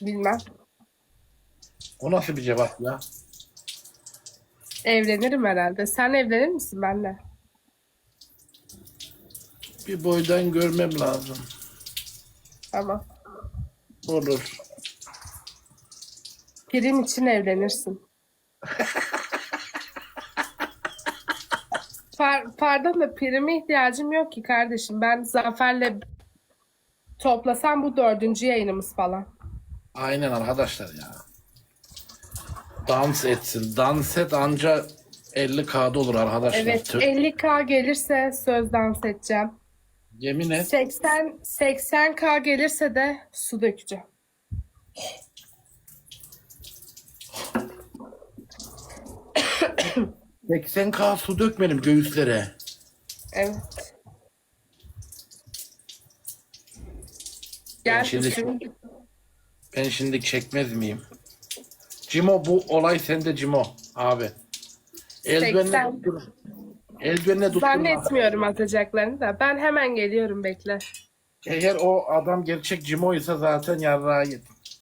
Bilmem. O nasıl bir cevap ya? Evlenirim herhalde. Sen evlenir misin benimle? Bir boydan görmem lazım. Tamam. Olur. Prim için evlenirsin. Par- pardon da prime ihtiyacım yok ki kardeşim. Ben Zafer'le toplasam bu dördüncü yayınımız falan. Aynen arkadaşlar ya. Dans etsin. Dans et anca 50K'da olur arkadaşlar. Evet Tö- 50k gelirse söz dans edeceğim. Yemin et. 80 80k gelirse de su dökeceğim. Hı. 80K su dökmedim göğüslere. Evet. Gel şimdi- üstüne- Ben şimdi çekmez miyim? Cimo bu olay sende Cimo abi. Eldivenle 80. tuttur. Eldivenle tuttur. Zannetmiyorum atacaklarını da. Ben hemen geliyorum bekle. Eğer o adam gerçek Cimo ise zaten yarrağı yedik.